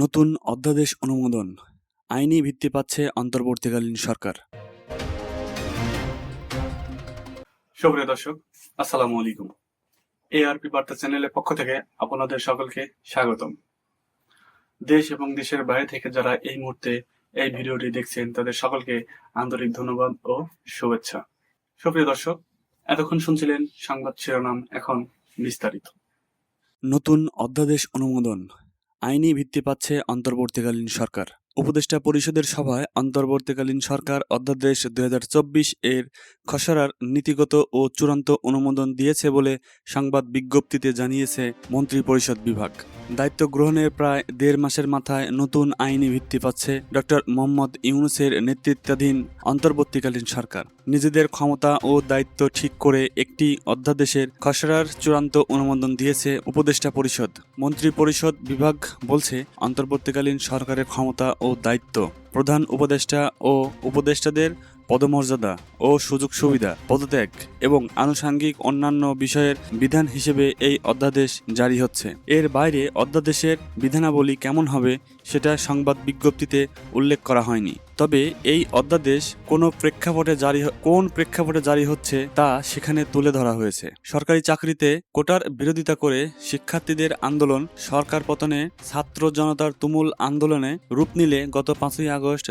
নতুন অধ্যাদেশ অনুমোদন। আইনি ভিত্তি পাচ্ছে অন্তর্বর্তীকালীন সরকার। সুপ্রিয় দর্শক আসসালামু আলাইকুম। এআরপি বার্তা চ্যানেলের পক্ষ থেকে আপনাদের সকলকে স্বাগতম। দেশ এবং দেশের বাইরে থেকে যারা এই মুহূর্তে এই ভিডিওটি দেখছেন তাদের সকলকে আন্তরিক ধন্যবাদ ও শুভেচ্ছা। সুপ্রিয় দর্শক এতক্ষণ শুনছিলেন সংবাদ শিরোনাম এখন বিস্তারিত। নতুন অধ্যাদেশ অনুমোদন। আইনি ভিত্তি পাচ্ছে অন্তর্বর্তীকালীন সরকার। উপদেষ্টা পরিষদের সভায় অন্তর্বর্তীকালীন সরকার অধ্যাদেশ দু হাজার চব্বিশ এর খসড়ার নীতিগত ও চূড়ান্ত অনুমোদন দিয়েছে বলে সংবাদ বিজ্ঞপ্তিতে জানিয়েছে মন্ত্রিপরিষদ বিভাগ। দায়িত্ব গ্রহণের প্রায় দেড় মাসের মাথায় নতুন আইনি ভিত্তি পাচ্ছে ডক্টর মোহাম্মদ ইউনুসের নেতৃত্বাধীন অন্তর্বর্তীকালীন সরকার। নিজেদের ক্ষমতা ও দায়িত্ব ঠিক করে একটি অধ্যাদেশের খসড়ার চূড়ান্ত অনুমোদন দিয়েছে উপদেষ্টা পরিষদ। মন্ত্রী পরিষদ বিভাগ বলছে, অন্তর্বর্তীকালীন সরকারের ক্ষমতা ও দায়িত্ব, প্রধান উপদেষ্টা ও উপদেষ্টাদের পদমর্যাদা ও সুযোগ সুবিধা পদত্যাগ এবং আনুষাঙ্গিক অন্যান্য বিষয়ের বিধান হিসেবে এই অধ্যাদেশ জারি হচ্ছে। এর বাইরে অধ্যাদেশের বিধানাবলী কেমন হবে সেটা সংবাদ বিজ্ঞপ্তিতে উল্লেখ করা হয়নি। তবে এই অধ্যাদেশ কোন প্রেক্ষাপটে জারি কোন প্রেক্ষাপটে জারি হচ্ছে তা সেখানে তুলে ধরা হয়েছে। সরকারি চাকরিতে কোটার বিরোধিতা করে শিক্ষার্থীদের আন্দোলন, সরকার পতনে ছাত্র জনতার তুমুল আন্দোলনে রূপ নিলে গত পাঁচই আগস্ট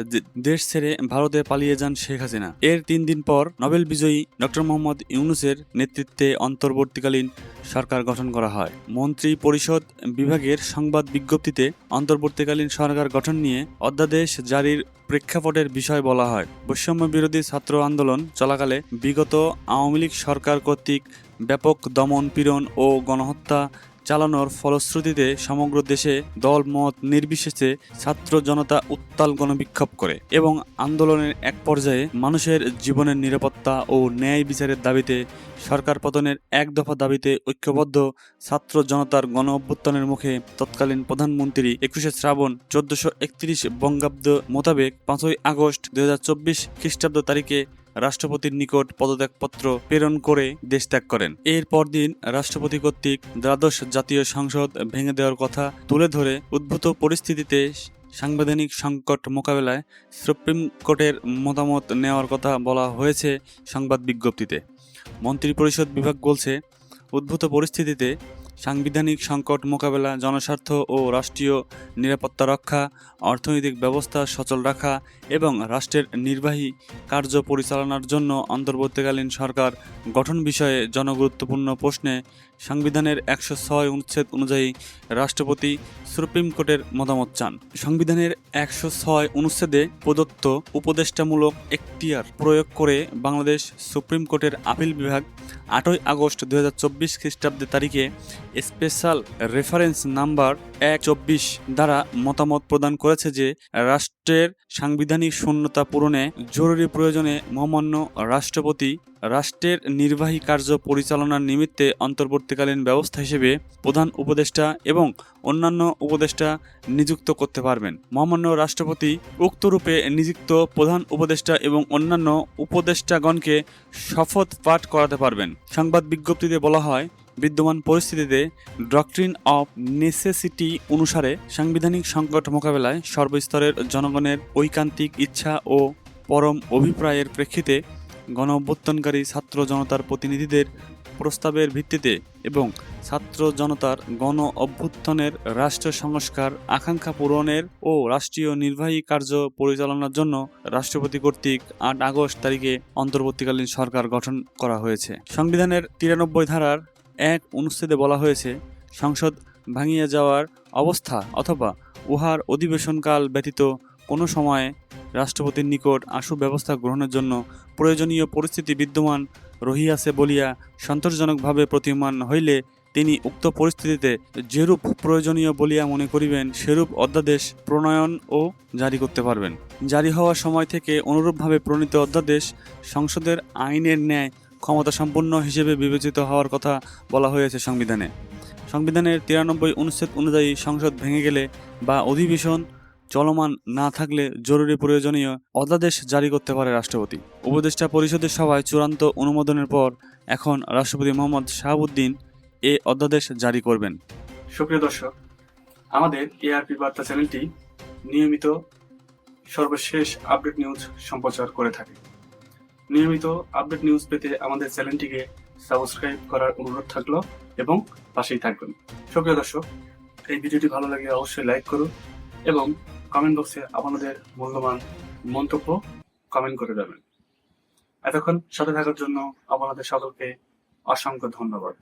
দেশ ছেড়ে ভারতে পালিয়ে যান শেখ হাসিনা। এর তিন দিন পর নোবেল বিজয়ী ডক্টর মোহাম্মদ ইউনুসের নেতৃত্বে অন্তর্বর্তীকালীন সরকার গঠন করা হয়। মন্ত্রী পরিষদ বিভাগের সংবাদ বিজ্ঞপ্তিতে অন্তর্বর্তীকালীন সরকার গঠন নিয়ে অধ্যাদেশ জারির প্রেক্ষাপটের বিষয় বলা হয়। বৈষম্য বিরোধী ছাত্র আন্দোলন চলাকালে বিগত আওয়ামী লীগ সরকার কর্তৃক ব্যাপক দমন পীড়ন ও গণহত্যা চালানোর ফলশ্রুতিতে সমগ্র দেশে দল, মত নির্বিশেষে ছাত্র জনতা উত্তাল গণবিক্ষোভ করে এবং আন্দোলনের এক পর্যায়ে মানুষের জীবনের নিরাপত্তা ও ন্যায় বিচারের দাবিতে সরকার পতনের এক দফা দাবিতে ঐক্যবদ্ধ ছাত্র জনতার গণ অভ্যুত্থানের মুখে তৎকালীন প্রধানমন্ত্রী একুশে শ্রাবণ চোদ্দশো একত্রিশ বঙ্গাব্দ মোতাবেক পাঁচই আগস্ট দু হাজার চব্বিশ খ্রিস্টাব্দ তারিখে রাষ্ট্রপতির নিকট পদত্যাগপত্র প্রেরণ করে দেশ ত্যাগ করেন। এর পরদিন রাষ্ট্রপতি কর্তৃক দ্বাদশ জাতীয় সংসদ ভেঙে দেওয়ার কথা তুলে ধরে উদ্ভূত পরিস্থিতিতে সাংবিধানিক সংকট মোকাবেলায় সুপ্রিম কোর্টের মতামত নেওয়ার কথা বলা হয়েছে সংবাদ বিজ্ঞপ্তিতে। মন্ত্রিপরিষদ বিভাগ বলছে, উদ্ভূত পরিস্থিতিতে সাংবিধানিক সংকট মোকাবেলা, জনস্বার্থ ও রাষ্ট্রীয় নিরাপত্তা রক্ষা, অর্থনৈতিক ব্যবস্থা সচল রাখা এবং রাষ্ট্রের নির্বাহী কার্য পরিচালনার জন্য অন্তর্বর্তীকালীন সরকার গঠন বিষয়ে জনগুরুত্বপূর্ণ প্রশ্নে সংবিধানের একশো ছয় অনুচ্ছেদ অনুযায়ী রাষ্ট্রপতি সুপ্রিম কোর্টের মতামত চান। সংবিধানের একশো ছয় অনুচ্ছেদে প্রদত্ত উপদেষ্টামূলক এখতিয়ার প্রয়োগ করে বাংলাদেশ সুপ্রিম কোর্টের আপিল বিভাগ আটই আগস্ট দু হাজার চব্বিশ খ্রিস্টাব্দে তারিখে স্পেশাল রেফারেন্স নাম্বার এক চব্বিশ দ্বারা মতামত প্রদান করেছে যে রাষ্ট্রের সাংবিধানিক শূন্যতা পূরণে জরুরি প্রয়োজনে মহামান্য রাষ্ট্রপতি রাষ্ট্রের নির্বাহী কার্য পরিচালনার নিমিত্তে অন্তর্বর্তীকালীন ব্যবস্থা হিসেবে প্রধান উপদেষ্টা এবং অন্যান্য উপদেষ্টা নিযুক্ত করতে পারবেন। মহামান্য রাষ্ট্রপতি উক্তরূপে নিযুক্ত প্রধান উপদেষ্টা এবং অন্যান্য উপদেষ্টাগণকে শপথ পাঠ করাতে পারবেন। সংবাদ বিজ্ঞপ্তিতে বলা হয় বিদ্যমান পরিস্থিতিতে ডক্ট্রিন অফ নেসেসিটি অনুসারে সাংবিধানিক সংকট মোকাবেলায় সর্বস্তরের জনগণের ঐকান্তিক ইচ্ছা ও পরম অভিপ্রায়ের প্রেক্ষিতে গণ অভ্যুত্থানকারী ছাত্র জনতার প্রতিনিধিদের প্রস্তাবের ভিত্তিতে এবং ছাত্র জনতার গণ অভ্যুত্থানের রাষ্ট্র সংস্কার আকাঙ্ক্ষা পূরণের ও রাষ্ট্রীয় নির্বাহী কার্য পরিচালনার জন্য রাষ্ট্রপতি কর্তৃক আট আগস্ট তারিখে অন্তর্বর্তীকালীন সরকার গঠন করা হয়েছে। সংবিধানের তিরানব্বই ধারার এক অনুচ্ছেদে বলা হয়েছে, সংসদ ভাঙিয়ে যাওয়ার অবস্থা অথবা উহার অধিবেশনকাল ব্যতীত কোনো সময়ে রাষ্ট্রপতির নিকট আশু ব্যবস্থা গ্রহণের জন্য প্রয়োজনীয় পরিস্থিতি বিদ্যমান রহিয়াছে বলিয়া সন্তোষজনকভাবে প্রতীয়মান হইলে তিনি উক্ত পরিস্থিতিতে যেরূপ প্রয়োজনীয় বলিয়া মনে করিবেন, সেরূপ অধ্যাদেশ প্রণয়ন ও জারি করতে পারবেন। জারি হওয়ার সময় থেকে অনুরূপভাবে প্রণীত অধ্যাদেশ সংসদের আইনের ন্যায় ক্ষমতা সম্পন্ন হিসেবে বিবেচিত হওয়ার কথা বলা হয়েছে সংবিধানে। সংবিধানের তিরানব্বই অনুচ্ছেদ অনুযায়ী সংসদ ভেঙে গেলে বা অধিবেশন চলমান না থাকলে জরুরি প্রয়োজনীয় অধ্যাদেশ জারি করতে পারে রাষ্ট্রপতি। উপদেষ্টা পরিষদের সভায় চূড়ান্ত অনুমোদনের পর এখন রাষ্ট্রপতি মোহাম্মদ শাহাবুদ্দিন এ অধ্যাদেশ জারি করবেন। সুপ্রিয় দর্শক, আমাদের এআরপি বার্তা চ্যানেলটি নিয়মিত সর্বশেষ আপডেট নিউজ সম্প্রচার করে থাকে। নিয়মিত আপডেট নিউজ পেতে আমাদের চ্যানেলটিকে সাবস্ক্রাইব করার অনুরোধ থাকল এবং পাশেই থাকবেন। সুপ্রিয় দর্শক, এই ভিডিওটি ভালো লাগে অবশ্যই লাইক করুন এবং কমেন্ট বক্সে আপনাদের মূল্যবান মন্তব্য কমেন্ট করে যাবেন। এতক্ষণ সাথে থাকার জন্য আপনাদের সকলকে অসংখ্য ধন্যবাদ।